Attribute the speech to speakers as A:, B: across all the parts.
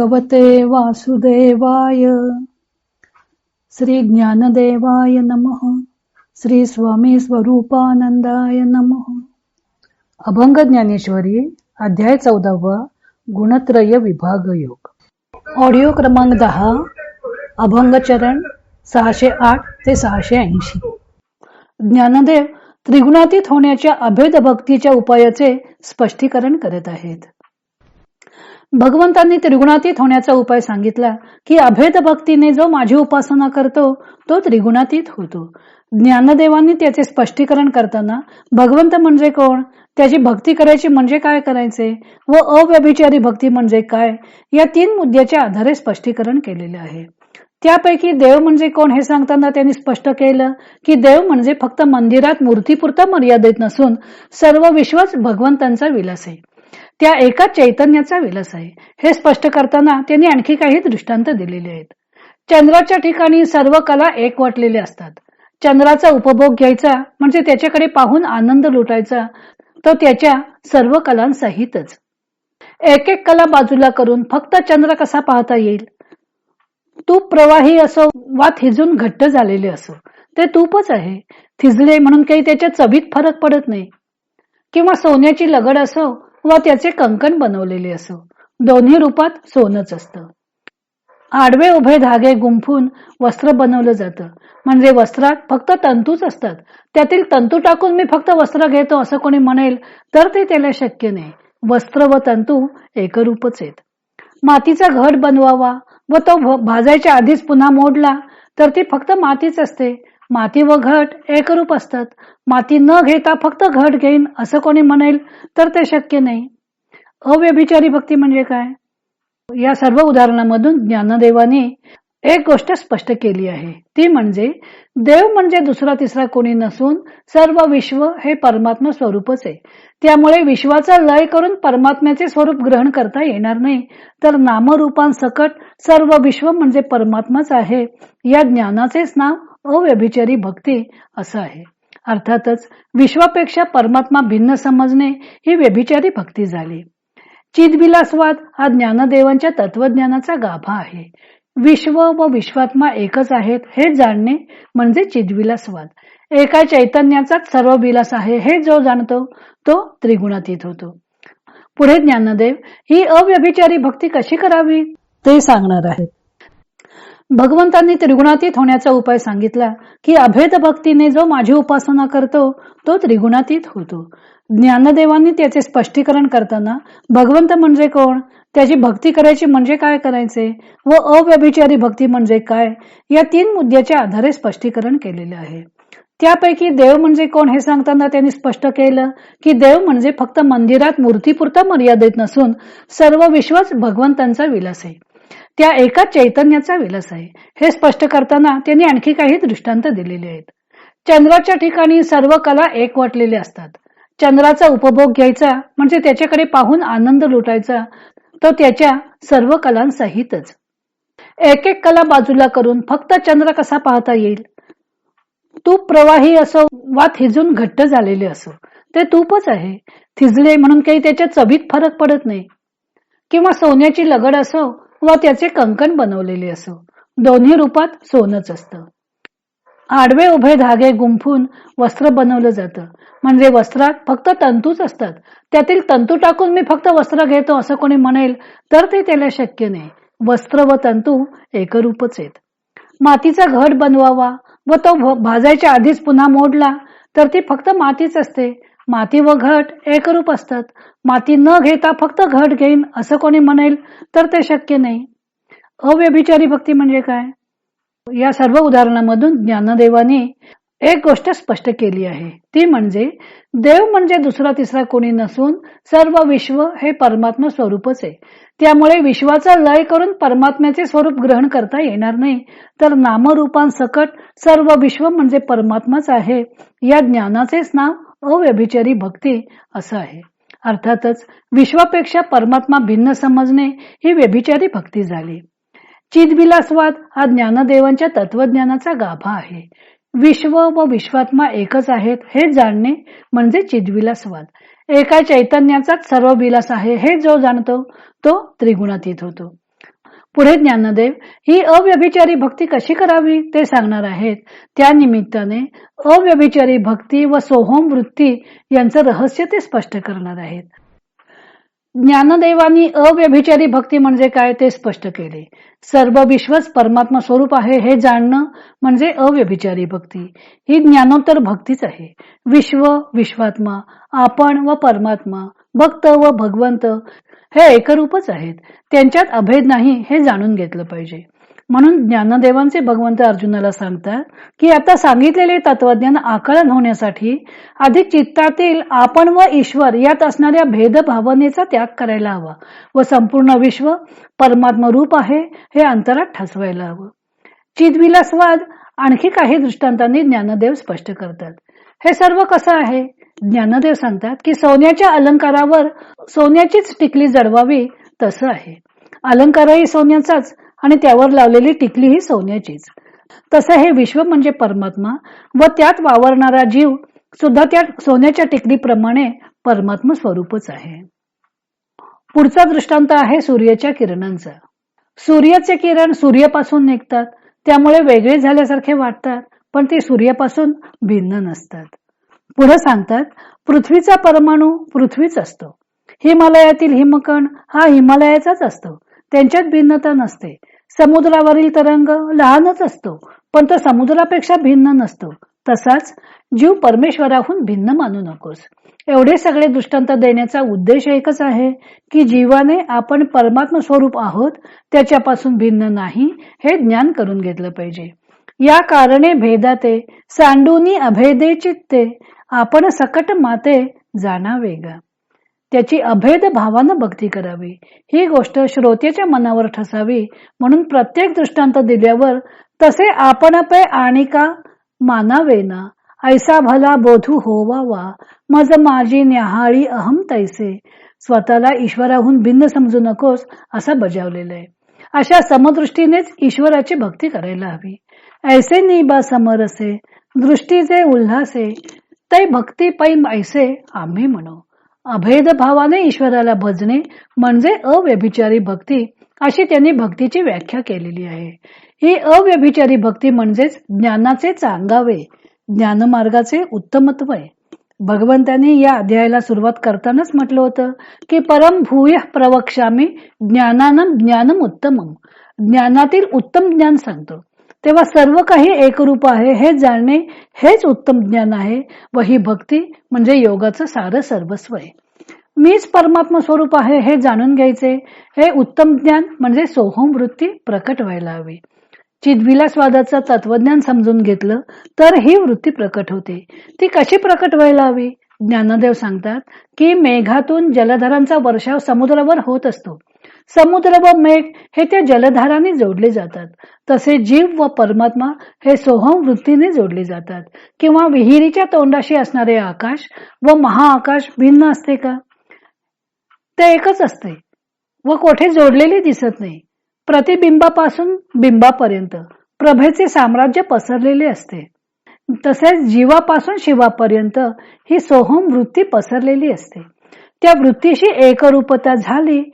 A: भगवते वासुदेवाय। श्री ज्ञानदेवाय नमः। श्री स्वामी स्वरूपानंदाय नमः। अभंग ज्ञानेश्वरी अध्याय चौदावा गुणत्रय विभाग योग. ऑडिओ क्रमांक दहा अभंग चरण सहाशे आठ ते सहाशे ऐंशी. ज्ञानदेव त्रिगुणातीत होण्याच्या अभेद भक्तीच्या उपायाचे स्पष्टीकरण करत आहेत. भगवंतांनी त्रिगुणातीत होण्याचा उपाय सांगितला की अभेद भक्तीने जो माझी उपासना करतो तो त्रिगुणातीत होतो. ज्ञानदेवांनी त्याचे स्पष्टीकरण करताना भगवंत म्हणजे कोण? त्याची भक्ती करायची म्हणजे काय करायचे? व अव्यभिचारी भक्ती म्हणजे काय? या तीन मुद्द्याच्या आधारे स्पष्टीकरण केलेले आहे. त्यापैकी देव म्हणजे कोण हे सांगताना त्यांनी स्पष्ट केलं की देव म्हणजे फक्त मंदिरात मूर्तीपुरता मर्यादित नसून सर्व विश्वच भगवंतांचा विलास आहे. त्या एका चैतन्याचा विलास आहे. हे स्पष्ट करताना त्यांनी आणखी काही दृष्टांत दिलेले आहेत. चंद्राच्या ठिकाणी सर्व कला एक असतात. चंद्राचा उपभोग घ्यायचा म्हणजे त्याच्याकडे पाहून आनंद लुटायचा तो त्याच्या सर्व कलांसहितच. एक एक कला बाजूला करून फक्त चंद्र कसा पाहता येईल? तूप प्रवाही असो वा थिजून घट्ट झालेले असो ते तूपच आहे. थिजले म्हणून काही त्याच्या चवीत फरक पडत नाही. किंवा सोन्याची लगड असो व त्याचे कंकण बनवलेले असो. दोन्ही रूपात सोनच असतं. आडवे उभे धागे गुंफून वस्त्र बनवलं जातं. म्हणजे वस्त्रात फक्त तंतूच असतात. त्यातील तंतू टाकून मी फक्त वस्त्र घेतो असं कोणी म्हणेल तर ते त्याला शक्य नाही. वस्त्र व तंतू एकरूपच आहेत. मातीचा घट बनवावा व तो भाजायच्या आधीच पुन्हा मोडला तर ती फक्त मातीच असते. माती व घट एकरूप असतात. माती न घेता फक्त घट घेईन असं कोणी म्हणेल तर ते शक्य नाही. अव्यभिचारी भक्ती म्हणजे काय? या सर्व उदाहरणामधून ज्ञानदेवाने एक गोष्ट स्पष्ट केली आहे. ती म्हणजे देव म्हणजे दुसरा तिसरा कोणी नसून सर्व विश्व हे परमात्मा स्वरूपच आहे. त्यामुळे विश्वाचा लय करून परमात्म्याचे स्वरूप ग्रहण करता येणार नाही. तर नामरूपांसकट सर्व विश्व म्हणजे परमात्माच आहे. या ज्ञानाचेच नाव अव्यभिचारी भक्ती असं आहे. अर्थातच विश्वापेक्षा परमात्मा भिन्न समजणे ही व्यभिचारी भक्ती झाली. चिदविलासवाद हा ज्ञानदेवांच्या तत्वज्ञानाचा गाभा आहे. विश्व व विश्वात्मा एकच आहेत हे जाणणे म्हणजे चिदविलासवाद. एका चैतन्याचाच सर्व विलास आहे हे जो जाणतो तो त्रिगुणातीत होतो. पुढे ज्ञानदेव ही अव्यभिचारी भक्ती कशी करावी? ते सांगणार आहेत. भगवंतांनी त्रिगुणातीत होण्याचा उपाय सांगितला की अभेद भक्तीने जो माझी उपासना करतो तो त्रिगुणातीत होतो. ज्ञानदेवांनी त्याचे स्पष्टीकरण करताना भगवंत म्हणजे कोण? त्याची भक्ती करायची म्हणजे काय करायचे? व अव्यभिचारी भक्ती म्हणजे काय? या तीन मुद्द्याच्या आधारे स्पष्टीकरण केलेले आहे. त्यापैकी देव म्हणजे कोण हे सांगताना त्यांनी स्पष्ट केलं की देव म्हणजे फक्त मंदिरात मूर्तीपुरता मर्यादित नसून सर्व विश्वच भगवंतांचा विलास आहे. त्या एकाच चैतन्याचा विलास आहे. हे स्पष्ट करताना त्यांनी आणखी काही दृष्टांत दिलेले आहेत. चंद्राच्या ठिकाणी सर्व कला एक असतात. चंद्राचा उपभोग घ्यायचा म्हणजे त्याच्याकडे पाहून आनंद लुटायचा तो त्याच्या सर्व कलांसहितच. एक एक कला बाजूला करून फक्त चंद्र कसा पाहता येईल? तूप प्रवाही असो वा थिजून घट्ट झालेले असो ते तूपच आहे. थिजले म्हणून काही त्याच्या चवीत फरक पडत नाही. किंवा सोन्याची लगड असो व त्याचे कंकण बनवलेले असो. दोन्ही रूपात सोनच असतं. आडवे उभे धागे गुंफून वस्त्र बनवलं जातं. म्हणजे वस्त्रात फक्त तंतूच असतात. त्यातील तंतू टाकून मी फक्त वस्त्र घेतो असं कोणी म्हणेल तर ते त्याला शक्य नाही. वस्त्र व तंतू एकरूपच आहेत. मातीचा घट बनवावा व तो भाजायच्या आधीच पुन्हा मोडला तर ती फक्त मातीच असते. माती व घट एकरूप असतात. माती न घेता फक्त घट घेईन असं कोणी म्हणेल तर ते शक्य नाही. अव्यभिचारी भक्ती म्हणजे काय? या सर्व उदाहरणामधून ज्ञानदेवाने एक गोष्ट स्पष्ट केली आहे. ती म्हणजे देव म्हणजे दुसरा तिसरा कोणी नसून सर्व विश्व हे परमात्मा स्वरूपच आहे. त्यामुळे विश्वाचा लय करून परमात्म्याचे स्वरूप ग्रहण करता येणार नाही. तर नामरूपांसकट सर्व विश्व म्हणजे परमात्माच आहे. या ज्ञानाचेच नाव अव्यभिचारी भक्ती असं आहे. अर्थातच विश्वापेक्षा परमात्मा भिन्न समजणे ही व्यभिचारी भक्ती झाली. चिदविलासवाद हा ज्ञानदेवांच्या तत्वज्ञानाचा गाभा आहे. विश्व व विश्वात्मा एकच आहेत हे जाणणे म्हणजे चिदविलासवाद. एका चैतन्याचाच सर्व विलास आहे हे जो जाणतो तो त्रिगुणातीत होतो. पुढे ज्ञानदेव ही अव्यभिचारी भक्ती कशी करावी? ते सांगणार आहेत. त्या निमित्ताने अव्यभिचारी भक्ती व सोहोम वृत्ती यांचं रहस्य ते स्पष्ट करणार आहेत. ज्ञानदेवानी अव्यभिचारी भक्ती म्हणजे काय ते स्पष्ट केले. सर्व विश्वच परमात्मा स्वरूप आहे हे जाणणं म्हणजे अव्यभिचारी भक्ती. ही ज्ञानोत्तर भक्तीच आहे. विश्व विश्वात्मा आपण व परमात्मा भक्त व भगवंत हे एकरूपच आहेत. त्यांच्यात अभेद नाही हे जाणून घेतलं पाहिजे. म्हणून ज्ञानदेवांचे भगवंत अर्जुनाला सांगतात की आता सांगितलेले तत्वज्ञान आकलन होण्यासाठी अधिक चित्तातील आपण व ईश्वर यात असणाऱ्या भेदभावनेचा त्याग करायला हवा व संपूर्ण विश्व परमात्मा रूप आहे हे अंतरात ठसवायला हवं. चितविलासवाद आणखी काही दृष्टांतांनी ज्ञानदेव स्पष्ट करतात. हे सर्व कसं आहे? ज्ञानदेव सांगतात की सोन्याच्या अलंकारावर सोन्याचीच टिकली जडवावी तसं आहे. अलंकारही सोन्याचाच आणि त्यावर लावलेली टिकली ही सोन्याचीच. तसं हे विश्व म्हणजे परमात्मा व त्यात वावरणारा जीव सुद्धा त्या सोन्याच्या टिकलीप्रमाणे परमात्मा स्वरूपच आहे. पुढचा दृष्टांत आहे सूर्याच्या किरणांचा. सूर्याचे किरण सूर्यापासून निघतात त्यामुळे वेगळे झाल्यासारखे वाटतात पण ते सूर्यापासून भिन्न नसतात. पुढे सांगतात पृथ्वीचा परमाणू पृथ्वीच असतो. हिमालयातील हिमकण हा हिमालयाचाच असतो. त्यांच्यात भिन्नता नसते. समुद्रावरील तरंग लहानच असतो पण तो समुद्रापेक्षा भिन्न नसतो. तसाच जीव परमेश्वराहून भिन्न मानू नकोस. एवढे सगळे दृष्टांत देण्याचा उद्देश एकच आहे की जीवाने आपण परमात्मा स्वरूप आहोत त्याच्यापासून भिन्न नाही हे ज्ञान करून घेतलं पाहिजे. या कारणे भेदाते सांडूनी अभेदे चित्ते आपण सकट माते जाणावे गा. त्याची अभेद भावानं भक्ती करावी. ही गोष्ट श्रोत्याच्या मनावर ठसावी म्हणून प्रत्येक दृष्टांत दिल्यावर तसे आपण पे आणि का मानावे ना. ऐसा भला बोधू होवा वा मज माझी न्याहाळी अहम तैसे. स्वतःला ईश्वराहून भिन्न समजू नकोस असा बजावलेला आहे. अशा समदृष्टीनेच ईश्वराची भक्ती करायला हवी. ऐसे निबा समरसे. दृष्टीचे उल्हासे. तै भक्ती पै ऐसे आम्ही म्हणू. अभेद भावाने ईश्वराला भजणे म्हणजे अव्यभिचारी भक्ती अशी त्यांनी भक्तीची व्याख्या केलेली आहे. ही अव्यभिचारी भक्ती म्हणजेच ज्ञानाचे चांगावे ज्ञानमार्गाचे उत्तमत्व आहे भगवंतांनी या अध्यायाला सुरुवात करतानाच म्हटलं होतं की परम भूय प्रवक्षामी ज्ञानानं ज्ञानम उत्तमम ज्ञानातील उत्तम ज्ञान सांगतो. तेव्हा सर्व काही एकरूप आहे हे जाणणे हेच उत्तम ज्ञान आहे व ही भक्ती म्हणजे योगाचं सारं सर्वस्व आहे. मीच परमात्मा स्वरूप आहे हे जाणून घ्यायचे. हे उत्तम ज्ञान म्हणजे सोहम वृत्ती प्रकट व्हायला हवी. चिदविलासवादाचं तत्वज्ञान समजून घेतलं तर ही वृत्ती प्रकट होते. ती कशी प्रकट व्हायला हवी? ज्ञानदेव सांगतात की मेघातून जलधरांचा वर्षाव समुद्रावर होत असतो. समुद्र व मेघ हे त्या जलधाराने जोडले जातात. तसे जीव व परमात्मा हे सोहम वृत्तीने जोडले जातात. किंवा विहिरीच्या तोंडाशी असणारे आकाश व महाआकाश भिन्न असते का? ते एकच असते व कोठे जोडलेले दिसत नाही. प्रतिबिंबापासून बिंबापर्यंत प्रभेचे साम्राज्य पसरलेले असते. तसेच जीवापासून शिवापर्यंत ही सोहम वृत्ती पसरलेली असते. त्या वृत्तीशी एकरूपता झाली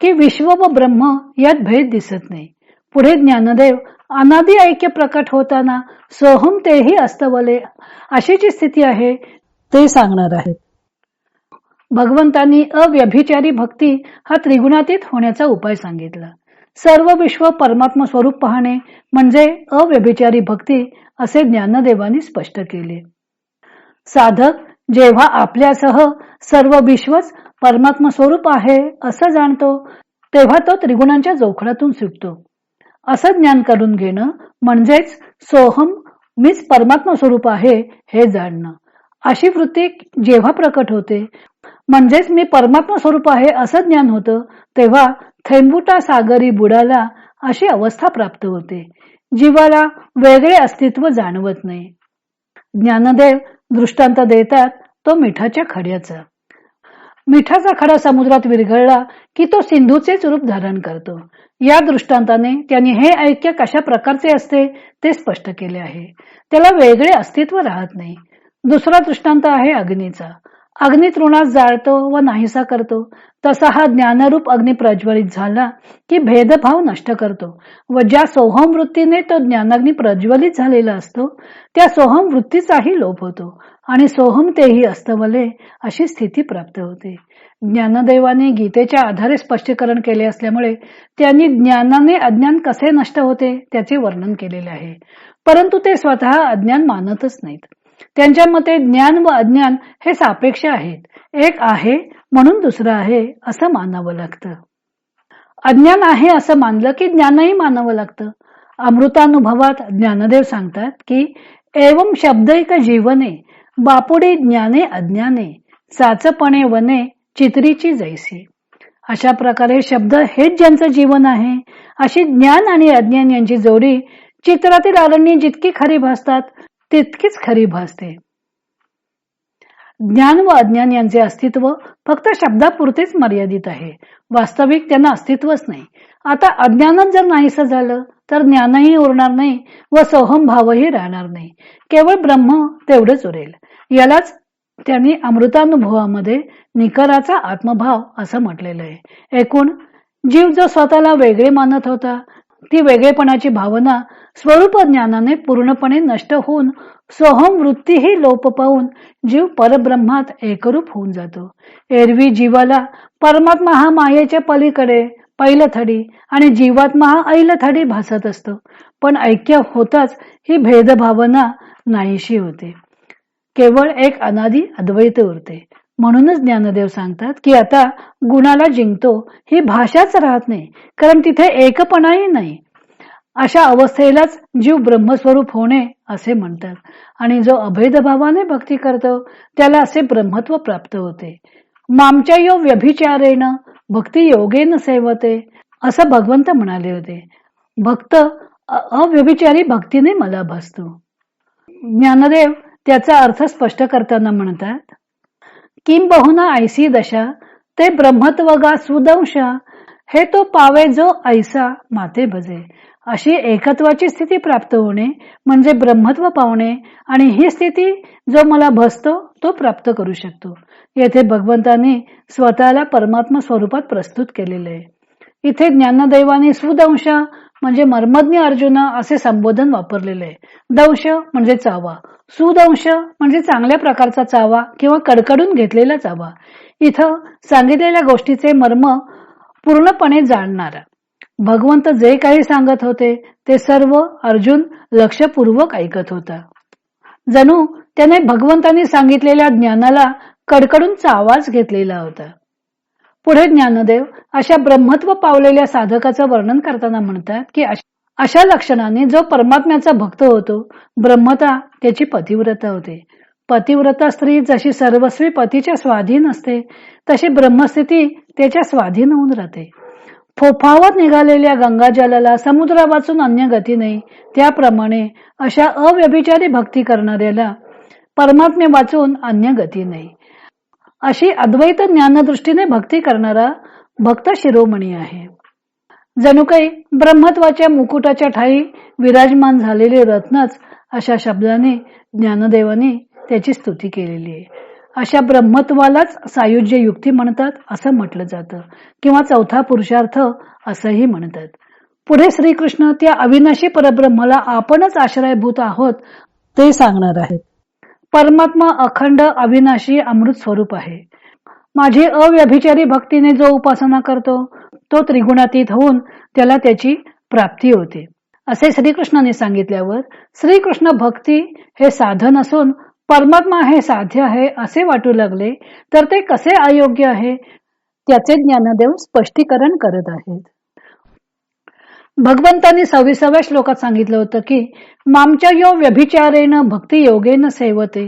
A: की विश्व व ब्रह्म यात भेद दिसत नाही. पुढे ज्ञानदेव अनादी ऐक्य प्रकट होताना सोहम तेही अस्तवले. अशी जी स्थिती आहे. ते सांगणार आहेत. भगवंतांनी अव्यभिचारी भक्ती हा त्रिगुणातीत होण्याचा उपाय सांगितला. सर्व विश्व परमात्मा स्वरूप पाहणे म्हणजे अव्यभिचारी भक्ती असे ज्ञानदेवानी स्पष्ट केले. साधक जेव्हा आपल्यासह सर्व विश्वच परमात्मा स्वरूप आहे असं जाणतो तेव्हा तो त्रिगुणांच्या जोखडातून सुटतो. असं ज्ञान करून घेणं म्हणजेच सोहम मीच परमात्मा स्वरूप आहे हे जाणणं. अशी वृत्ती जेव्हा प्रकट होते म्हणजेच मी परमात्मा स्वरूप आहे असं ज्ञान होतं तेव्हा थेंबुटा सागरी बुडाला अशी अवस्था प्राप्त होते. जीवाला वेगळे अस्तित्व जाणवत नाही. ज्ञानदेव दृष्टांत देतात तो मिठाच्या खड्याचा. मिठाचा खडा समुद्रात विरघळला की तो सिंधूचेच रूप धारण करतो. या दृष्टांताने त्यांनी हे ऐक्य कशा प्रकारचे असते ते स्पष्ट केले आहे. त्याला वेगळे अस्तित्व राहत नाही. दुसरा दृष्टांत आहे अग्नीचा. अग्नी तृणात जाळतो व नाहीसा करतो. तसा हा ज्ञानरूप अग्नी प्रज्वलित झाला की भेदभाव नष्ट करतो व ज्या सोहम वृत्तीने तो ज्ञानाग्नी प्रज्वलित झालेला असतो त्या सोहम वृत्तीचाही लोप होतो आणि सोहम तेही अस्तवले अशी स्थिती प्राप्त होते. ज्ञानदेवाने गीतेच्या आधारे स्पष्टीकरण केले असल्यामुळे त्यांनी ज्ञानाने अज्ञान कसे नष्ट होते त्याचे वर्णन केलेले आहे. परंतु ते स्वतः अज्ञान मानतच नाहीत. त्यांच्या मते ज्ञान व अज्ञान हे सापेक्ष आहेत. एक आहे म्हणून दुसरं आहे असं मानावं लागतं. अज्ञान आहे असं मानलं की ज्ञानही मानावं लागतं. अमृतानुभवात ज्ञानदेव सांगतात की एवम शब्दैक जीवने बापुडे ज्ञाने अज्ञाने साचपणे वने चित्रीची जैसी. अशा प्रकारे शब्द हेच ज्यांचं जीवन आहे. अशी ज्ञान आणि अज्ञान यांची जोडी चित्रातील अरण्य जितकी खरी भासतात तितकीच खरी भासते. ज्ञान व अज्ञान यांचे अस्तित्व फक्त शब्दापुरतेच मर्यादित आहे. वास्तविक त्यांना अस्तित्वच नाही. आता अज्ञानच जर नाहीसं झालं तर ज्ञानही उरणार नाही व सोहम भावही राहणार नाही. केवळ ब्रह्म तेवढंच उरेल. यालाच त्यांनी अमृतानुभवामध्ये निकराचा आत्मभाव असं म्हटलेलं आहे. एकूण जीव जो स्वतःला वेगळे मानत होता ती वेगळेपणाची भावना स्वरूप ज्ञानाने पूर्णपणे नष्ट होऊन सोहम वृत्तीही लोप पाहून जीव परब्रह्मात एकरूप होऊन जातो. एरवी जीवाला परमात्मा हा मायेच्या पलीकडे थडी आणि जीवात्मा हा ऐलथडी भासत असतो. पण ऐक्य होताच ही भेदभावना नाहीशी होते. केवळ एक अनादी अद्वैत उरते. म्हणूनच ज्ञानदेव सांगतात की आता गुणाला जिंकतो ही भाषाच राहत नाही कारण तिथे एकपणाही नाही. अशा अवस्थेलाच जीव ब्रह्मस्वरूप होणे असे म्हणतात. आणि जो अभेदभावाने भक्ती करतो त्याला असे ब्रह्मत्व प्राप्त होते. मामच्या यो व्यभिचारेण भक्ती योगेन सेवते असं भगवंत म्हणाले होते. भक्त अव्यभिचारी भक्तीने मला भासतो ज्ञानदेव त्याचा अर्थ स्पष्ट करताना म्हणतात किंबहुना ऐसी दशा ते ब्रह्मत्वगा सुदंश हे तो पावे जो ऐसा माते भजे. अशी एकत्वाची स्थिती प्राप्त होणे म्हणजे ब्रह्मत्व पावणे आणि ही स्थिती जो मला भसतो तो प्राप्त करू शकतो. येथे भगवंताने स्वतःला परमात्मा स्वरूपात प्रस्तुत केलेले आहे. इथे ज्ञानदैवाने सुदंश म्हणजे मर्मज्ञ अर्जुन असे संबोधन वापरलेले आहे. दंश म्हणजे चावा. सुदंश म्हणजे चांगल्या प्रकारचा चावा किंवा कडकडून घेतलेला चावा. इथं सांगितलेल्या गोष्टीचे मर्म पूर्णपणे जाणणारा. भगवंत जे काही सांगत होते ते सर्व अर्जुन लक्षपूर्वक ऐकत होता. जणू त्याने भगवंतांनी सांगितलेल्या ज्ञानाला कडकडून चावाच घेतलेला होता. पुढे ज्ञानदेव अशा ब्रह्मत्व पावलेल्या साधकाचं वर्णन करताना म्हणतात की अशा लक्षणाने जो परमात्म्याचा भक्त होतो ब्रह्मता त्याची पतिव्रता होते. पतिव्रता स्त्री जशी सर्वस्वी पतीच्या स्वाधीन असते तशी ब्रह्मस्थिती त्याच्या स्वाधीन होऊन राहते. फोफावत निघालेल्या गंगाजलाला समुद्रा वाचून अन्य गती नाही त्याप्रमाणे अशा अव्यभिचारी भक्ती करणाऱ्याला परमात्मे वाचून अन्य गती नाही. अशी अद्वैत ज्ञानदृष्टीने भक्ती करणारा भक्त शिरोमणी आहे. जणू काही ब्रह्मत्वाच्या मुकुटाच्या ठाई विराजमान झालेले रत्नच अशा शब्दाने ज्ञानदेवाने त्याची स्तुती केलेली आहे. अशा ब्रह्मत्वालाच सायुज्य युक्ती म्हणतात असं म्हटलं जातं किंवा चौथा पुरुषार्थ असंही म्हणतात. पुढे श्रीकृष्ण त्या अविनाशी परब्रह्माला आपणच आश्रयभूत आहोत ते सांगणार आहेत. परमात्मा अखंड अविनाशी अमृत स्वरूप आहे. माझी अव्यभिचारी भक्तीने जो उपासना करतो तो त्रिगुणातीत होऊन त्याला त्याची प्राप्ती होते. असे श्रीकृष्णाने सांगितल्यावर श्रीकृष्ण भक्ती हे साधन असून परमात्मा हे साध्य आहे असे वाटू लागले तर ते कसे अयोग्य आहे? त्याचे ज्ञानदेव स्पष्टीकरण करत आहेत. भगवंतांनी सव्वीसाव्या श्लोकात सांगितलं होतं की मामच्या यो व्यभिचारेन भक्ती योगेन सेवते.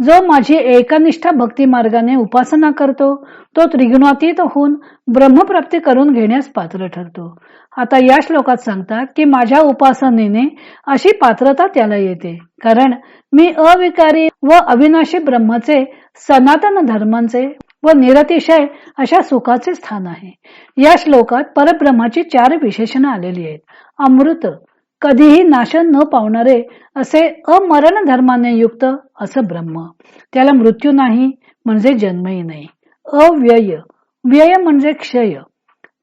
A: जो माझी एकनिष्ठ भक्ती मार्गाने उपासना करतो तो त्रिगुणातीत होऊन ब्रह्मप्राप्ती करून घेण्यास पात्र ठरतो. आता या श्लोकात सांगतात की माझ्या उपासनेने अशी पात्रता त्याला येते. कारण मी अविकारी व अविनाशी ब्रह्माचे सनातन धर्मांचे व निरतिशय अशा सुखाचे स्थान आहे. या श्लोकात परब्रह्माची चार विशेषण आलेली आहेत. अमृत कधीही नाशन न पावणारे असे अमरण धर्माने युक्त असं ब्रह्म. त्याला मृत्यू नाही म्हणजे जन्मही नाही. अव्यय व्यय म्हणजे क्षय.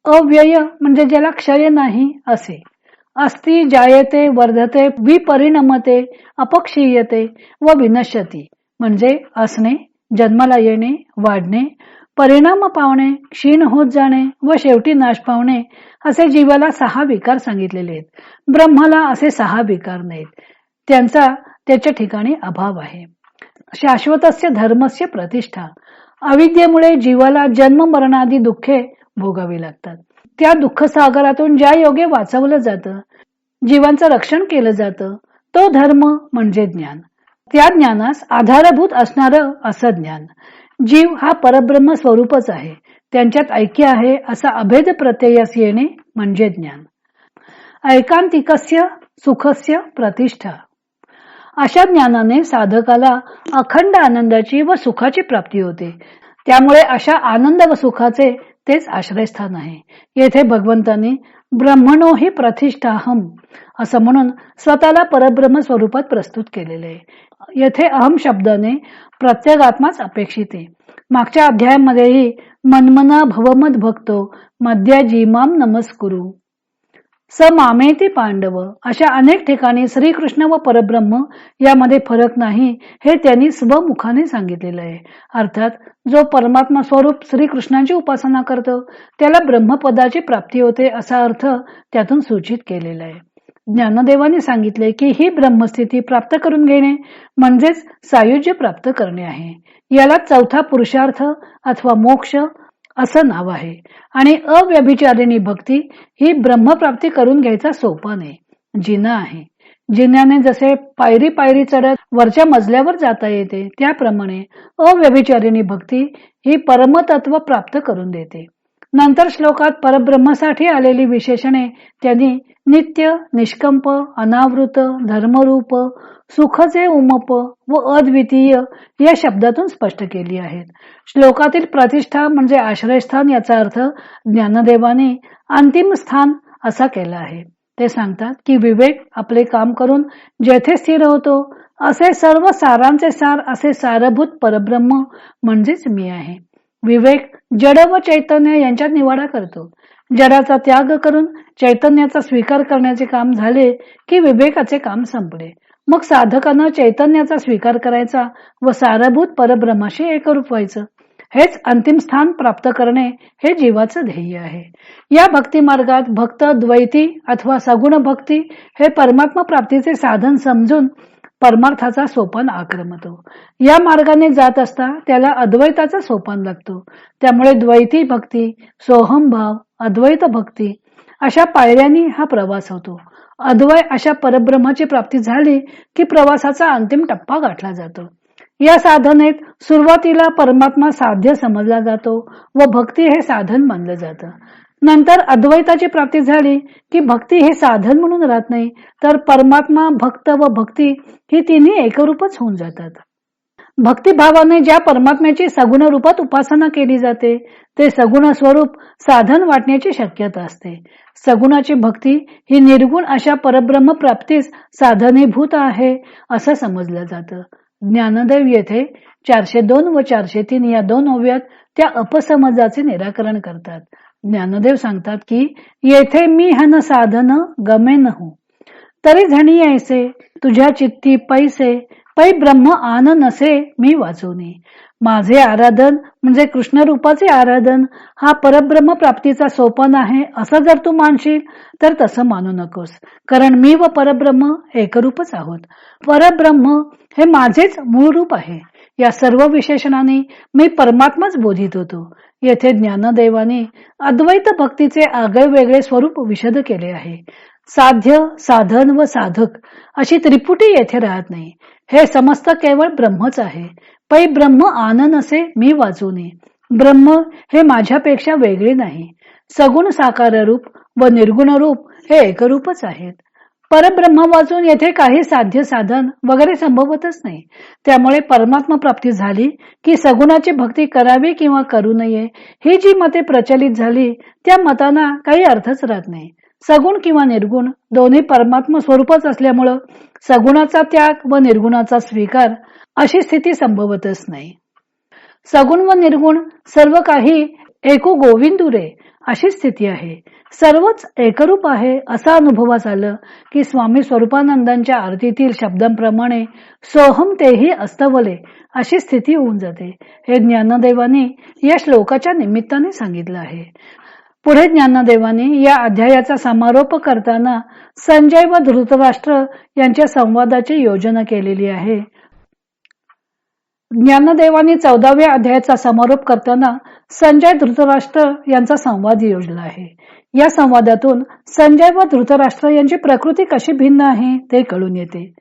A: अव्यय म्हणजे ज्याला क्षय नाही असे. अस्ति जायते वर्धते विपरिणमते अपक्षीयते व विनश्यती म्हणजे असणे जन्माला येणे वाढणे परिणाम पावणे क्षीण होत जाणे व शेवटी नाश पावणे असे जीवाला सहा विकार सांगितलेले आहेत. ब्रह्माला असे सहा विकार नाहीत. त्यांचा त्याच्या ठिकाणी अभाव आहे. शाश्वतस्य धर्मस्य प्रतिष्ठा. अविद्येमुळे जीवाला जन्म मरणादी दुःखे भोगावी लागतात. त्या दुःख सागरातून ज्या योगे वाचवलं जातं जीवांचं रक्षण केलं जातं तो धर्म म्हणजे ज्ञान. त्या ज्ञानास आधारभूत असणार असं ज्ञान. जीव हा परब्रह्म स्वरूपच आहे. त्यांच्यात ऐक्य आहे असा अभेद प्रत्ययस येणे म्हणजे ज्ञान. ऐकांतिकस्य सुखस्य प्रतिष्ठा. अशा ज्ञानाने साधकाला अखंड आनंदाची व सुखाची प्राप्ती होते. त्यामुळे अशा आनंद व सुखाचे तेच आश्रयस्थान आहे. येथे भगवंतांनी ब्रह्मणो ही प्रतिष्ठाहम असं म्हणून स्वतःला परब्रह्म स्वरूपात प्रस्तुत केलेले आहे. येथे अहम शब्दाने प्रत्येगात्माच अपेक्षित आहे. मागच्या अध्यायामध्येही मनमना भवमत भक्तो मध्या जीमाम नमस्कुरू. स मामेती पांडव. अशा अनेक ठिकाणी श्रीकृष्ण व परब्रह्म यामध्ये फरक नाही हे त्यांनी स्वमुखाने सांगितलेलं आहे. अर्थात जो परमात्मा स्वरूप श्रीकृष्णाची उपासना करतो त्याला ब्रह्मपदाची प्राप्ती होते असा अर्थ त्यातून सूचित केलेला आहे. ज्ञानदेवाने सांगितले की ही ब्रह्मस्थिती प्राप्त करून घेणे म्हणजेच सायुज्य प्राप्त करणे आहे. याला चौथा पुरुषार्थ अथवा मोक्ष असं नाव आहे. आणि अव्यभिचारिणी भक्ती ही ब्रह्मप्राप्ती करून घ्यायचा सोपान आहे जिना आहे. जिन्याने जसे पायरी पायरी चढत वरच्या मजल्यावर जाता येते त्याप्रमाणे अव्यभिचारिणी भक्ती ही परमतत्व प्राप्त करून देते. नंतर श्लोकात परब्रह्मासाठी आलेली विशेषणे त्यांनी नित्य निष्कंप अनावृत धर्मरूप सुखचे उमप व अद्वितीय या शब्दातून स्पष्ट केली आहेत. श्लोकातील प्रतिष्ठा म्हणजे आश्रयस्थान याचा अर्थ ज्ञानदेवाने अंतिम स्थान असा केला आहे. ते सांगतात की विवेक आपले काम करून जेथे स्थिर होतो असे सर्व सारांचे सार असे सारभूत परब्रह्म म्हणजेच मी आहे. विवेक जड व चैतन्य यांच्यात निवाडा करतो. जडाचा त्याग करून चैतन्याचा स्वीकार करण्याचे काम झाले की विवेकाचे काम संपले. मग साधकानं चैतन्याचा स्वीकार करायचा व सारभूत परब्रह्माशी एकरूप व्हायचं. हेच अंतिम स्थान प्राप्त करणे हे जीवाचं ध्येय आहे. या भक्ती मार्गात भक्त द्वैती अथवा सगुण भक्ती हे परमात्मा प्राप्तीचे साधन समजून परमार्थाचा सोपान आक्रमतो. या मार्गाने जात असता त्याला अद्वैताचा सोपान लागतो. त्यामुळे द्वैती भक्ती सोहम भाव अद्वैत भक्ती अशा पायऱ्यांनी हा प्रवास होतो. अद्वय अशा परब्रह्माची प्राप्ती झाली की प्रवासाचा अंतिम टप्पा गाठला जातो. या साधनेत सुरुवातीला परमात्मा साध्य समजला जातो व भक्ती हे साधन मानलं जातं. नंतर अद्वैताची प्राप्ती झाली की भक्ती हे साधन म्हणून राहत नाही तर परमात्मा भक्त व भक्ती ही तिन्ही एकरूपच होऊन जातात. भक्तिभावाने ज्या परमात्म्याची सगुण रूपात उपासना केली जाते ते सगुण स्वरूप साधन वाटण्याची शक्यता असते. सगुणाची भक्ती ही निर्गुण अशा परब्रह्म प्राप्तीस साधनीभूत आहे असं समजलं जातं. ज्ञानदेव येथे चारशे दोन व चारशे तीन या दोन ओव्यात त्या अपसमजाचे निराकरण करतात. ज्ञानदेव सांगतात की येथे मी हन साधन गमे नहू. तरी धनी ऐसे तुझ्या चित्ती पैसे पै ब्रह्म आन नसे मी वाचवणे माझे आराधन म्हणजे कृष्ण रूपाचे आराधन हा परब्रह्म प्राप्तीचा सोपन आहे असं जर तू मानशील तर तसं मानू नकोस. कारण मी व परब्रह्म एकरूपच आहोत. परब्रह्म हे माझेच मूळ रूप आहे. या सर्व विशेषणाने मी परमात्माच बोधित होतो. येथे ज्ञानदेवाने अद्वैत भक्तीचे आगळे वेगळे स्वरूप विशद केले आहे. साध्य साधन व साधक अशी त्रिपुटी येथे राहत नाही. हे समस्त केवळ ब्रह्मच आहे. पै ब्रह्म आनन असे मी वाचू नये ब्रह्म हे माझ्यापेक्षा वेगळे नाही. सगुण साकार रूप व निर्गुण रूप हे एकरूपच आहेत. परब्रह्म वाचून येथे काही साध्य साधन वगैरे संभवतच नाही. त्यामुळे परमात्मा प्राप्ती झाली की सगुणाची भक्ती करावी किंवा करू नये ही जी मते प्रचलित झाली त्या मतांना काही अर्थच राहत नाही. सगुण किंवा निर्गुण दोन्ही परमात्मा स्वरूपच असल्यामुळं सगुणाचा त्याग व निर्गुणाचा स्वीकार अशी स्थिती संभवतच नाही. सगुण व निर्गुण सर्व काही एको गोविंदुरे अशी स्थिती आहे. सर्वच एकरूप आहे असा अनुभवास आलं की स्वामी स्वरूपानंदांच्या आरतीतील शब्दांप्रमाणे सोहम तेही अस्तवले अशी स्थिती होऊन जाते. हे ज्ञानदेवाने या श्लोकाच्या निमित्ताने सांगितलं आहे. पुढे ज्ञानदेवाने या अध्यायाचा समारोप करताना संजय व धृतराष्ट्र यांच्या संवादाची योजना केलेली आहे. ज्ञानदेवांनी चौदाव्या अध्यायाचा समारोप करताना संजय धृतराष्ट्र यांचा संवाद योजला आहे. या संवादातून संजय व धृतराष्ट्र यांची प्रकृती कशी भिन्न आहे ते कळून येते.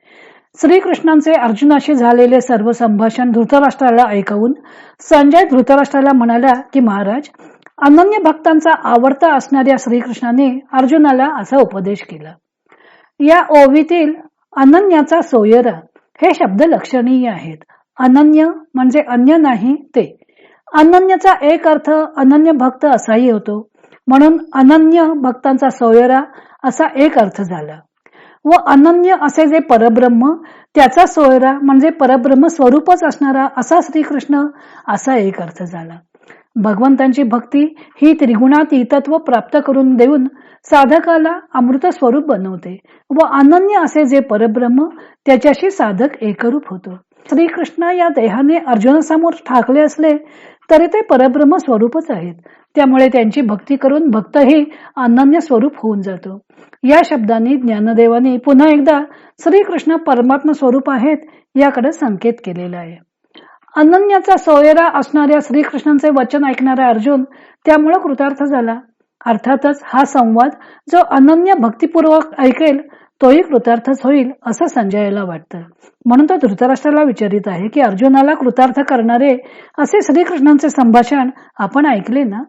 A: श्रीकृष्णांचे अर्जुनाशी झालेले सर्व संभाषण धृतराष्ट्राला ऐकवून संजय धृतराष्ट्राला म्हणाला की महाराज अनन्य भक्तांचा आवडता असणाऱ्या श्रीकृष्णाने अर्जुनाला असा उपदेश केला. या ओवीतील अनन्याचा सोयरा हे शब्द लक्षणीय आहेत. अनन्य म्हणजे अन्य नाही ते. अनन्यचा एक अर्थ अनन्य भक्त असाही होतो. म्हणून अनन्य भक्तांचा सोयरा असा एक अर्थ झाला. व अनन्य असे जे परब्रह्म त्याचा सोयरा म्हणजे परब्रह्म स्वरूपच असणारा असा श्रीकृष्ण असा एक अर्थ झाला. भगवंतांची भक्ती ही त्रिगुणातीतत्व प्राप्त करून देऊन साधकाला अमृत स्वरूप बनवते व अनन्य असे जे परब्रह्म त्याच्याशी साधक एकरूप होतो. श्रीकृष्ण या देहाने अर्जुनासमोर ठाकले असले तरी ते परब्रह्म स्वरूपच आहेत. त्यामुळे त्यांची भक्ती करून भक्तही अनन्य स्वरूप होऊन जातो. या शब्दांनी ज्ञानदेवाने पुन्हा एकदा श्रीकृष्ण परमात्मा स्वरूप आहेत याकडे संकेत केलेला आहे. अनन्याचा सोयरा असणाऱ्या श्रीकृष्णांचे वचन ऐकणारा अर्जुन त्यामुळे कृतार्थ झाला. अर्थातच हा संवाद जो अनन्य भक्तिपूर्वक ऐकेल तोही कृतार्थच होईल असं संजयाला वाटतं. म्हणून तो धृतराष्ट्राला विचारित आहे की अर्जुनाला कृतार्थ करणारे असे श्रीकृष्णांचे संभाषण आपण ऐकले ना?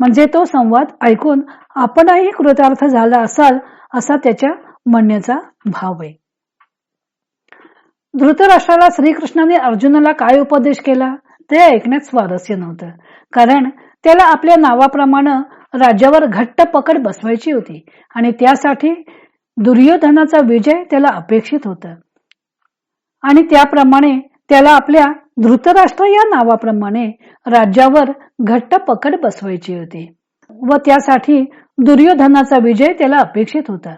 A: म्हणजे तो संवाद ऐकून आपणही कृतार्थ झाला असाल असा त्याच्या म्हणण्याचा भाव आहे. धृतराष्ट्राला श्रीकृष्णाने अर्जुनाला काय उपदेश केला? ते ऐकण्यात स्वारस्य नव्हतं. कारण त्याला आपल्या नावाप्रमाणे राज्यावर घट्ट पकड बसवायची होती आणि त्यासाठी दुर्योधनाचा विजय त्याला अपेक्षित होता. आणि त्याप्रमाणे त्याला आपल्या धृतराष्ट्र या नावाप्रमाणे राज्यावर घट्ट पकड बसवायची होती व त्यासाठी दुर्योधनाचा विजय त्याला अपेक्षित होता.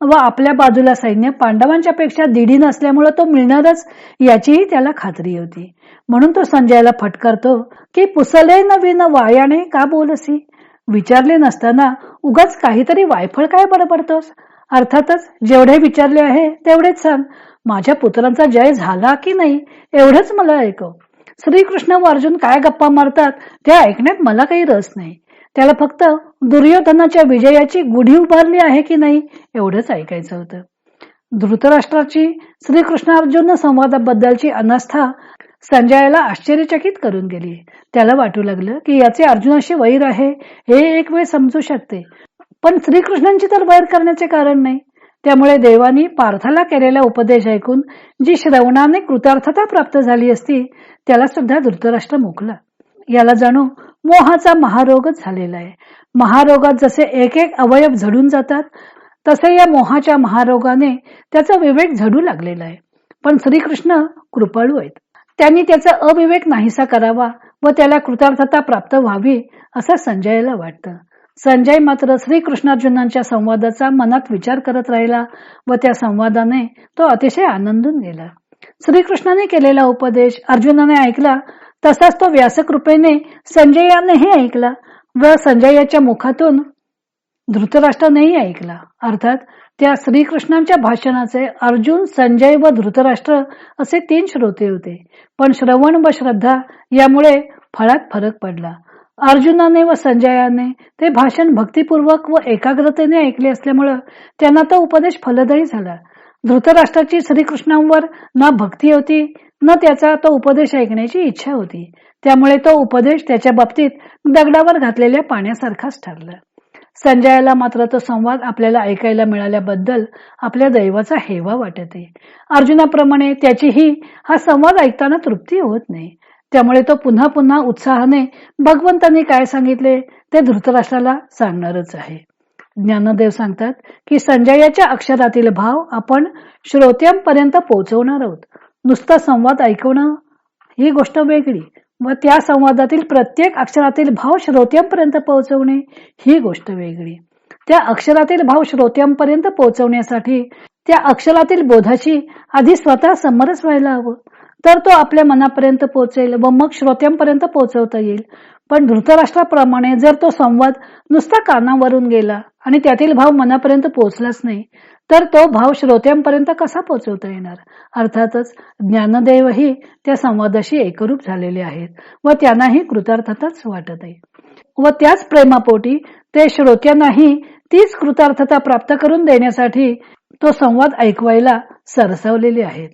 A: व आपल्या बाजूला सैन्य पांडवांच्या पेक्षा दिढी नसल्यामुळे तो मिळणारच याचीही त्याला खात्री होती. म्हणून तो संजयाला फटकारतो की पुसले नवीन वायाने का बोलसी? विचारले नसताना उगाच काहीतरी वायफळ काय बडबडतोस? अर्थातच जेवढे विचारले आहे तेवढेच सांग. माझ्या पुत्रांचा जय झाला की नाही एवढंच मला ऐकव. श्रीकृष्ण व अर्जुन काय गप्पा मारतात ते ऐकण्यात मला काही रस नाही. त्याला फक्त दुर्योधनाच्या विजयाची गुढी उभारली आहे की नाही एवढंच ऐकायचं होतं. धृतराष्ट्राची श्रीकृष्ण अर्जुन संवादाबद्दलची अनास्था संजयाला आश्चर्यचकित करून गेली. त्याला वाटू लागलं की याचे अर्जुनाशी वैर आहे हे एक वेळ समजू शकते. पण श्रीकृष्णांची तर वैर करण्याचे कारण नाही. त्यामुळे देवानी पार्थाला केलेला उपदेश ऐकून जी श्रवणाने कृतार्थता प्राप्त झाली असती त्याला सुद्धा धृतराष्ट्र मुकला. याला जाणू मोहाचा महारोगच झालेला आहे. महारोगात जसे एक एक अवयव झडून जातात तसे या मोहाच्या महारोगाने त्याचा विवेक झडू लागलेला आहे. पण श्रीकृष्ण कृपाळू आहेत. त्यांनी त्याचा अविवेक नाहीसा करावा व त्याला कृतार्थता प्राप्त व्हावी असं संजयला वाटतं. संजय मात्र श्रीकृष्णार्जुनांच्या संवादाचा मनात विचार करत राहिला व त्या संवादाने तो अतिशय आनंदून गेला. श्रीकृष्णाने केलेला उपदेश अर्जुनाने ऐकला तसाच तो व्यासकृपेने संजयानेही ऐकला व संजयाच्या मुखातून धृतराष्ट्रानेही ऐकला. अर्थात त्या श्रीकृष्णांच्या भाषणाचे अर्जुन संजय व धृतराष्ट्र असे तीन श्रोते होते. पण श्रवण व श्रद्धा यामुळे फळात फरक पडला. अर्जुनाने व संजयाने ते भाषण भक्तिपूर्वक व एकाग्रतेने ऐकले असल्यामुळं त्यांना तो उपदेश फलदायी झाला. धृतराष्ट्राची श्रीकृष्णांवर ना भक्ती होती न त्याचा तो उपदेश ऐकण्याची इच्छा होती. त्यामुळे तो उपदेश त्याच्या बाबतीत दगडावर घातलेल्या पाण्यासारखाच ठरला. संजयाला मात्र तो संवाद आपल्याला ऐकायला मिळाल्याबद्दल आपल्या दैवाचा हेवा वाटत. आहे अर्जुनाप्रमाणे त्याचीही हा संवाद ऐकताना तृप्ती होत नाही. त्यामुळे तो पुन्हा पुन्हा उत्साहाने भगवंतांनी काय सांगितले ते धृतराष्ट्राला सांगणारच आहे. ज्ञानदेव सांगतात की संजयाच्या अक्षरातील भाव आपण श्रोत्यांपर्यंत पोहोचवणार आहोत. नुसता संवाद ऐकवणं ही गोष्ट वेगळी. व त्या संवादातील प्रत्येक अक्षरातील भाव श्रोत्यांपर्यंत पोहोचवणे ही गोष्ट वेगळी. त्या अक्षरातील भाव श्रोत्यांपर्यंत पोहोचवण्यासाठी त्या अक्षरातील बोधाशी आधी स्वतः समरस व्हायला हवं. तर तो आपल्या मनापर्यंत पोहोचेल व मग श्रोत्यांपर्यंत पोहोचवता येईल. पण धृतराष्ट्राप्रमाणे जर तो संवाद नुसता कानावरून गेला आणि त्यातील भाव मनापर्यंत पोहोचलाच नाही तर तो भाव श्रोत्यांपर्यंत कसा पोहोचवता येणार? अर्थातच ज्ञानदेवही त्या संवादाशी एकरूप झालेले आहेत व त्यांनाही कृतार्थताच वाटत आहे. व त्याच प्रेमापोटी ते श्रोत्यांनाही तीच कृतार्थता प्राप्त करून देण्यासाठी तो संवाद ऐकवायला सरसावलेले आहेत.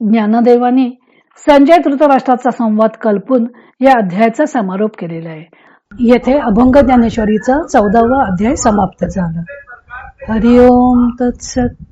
A: ज्ञानदेवानी संजय धृतराष्ट्राचा संवाद कल्पून या अध्यायाचा समारोप केलेला आहे. येथे अभंग ज्ञानेश्वरीचा चौदावा अध्याय समाप्त झाला. हरि ओम् तत्सत्।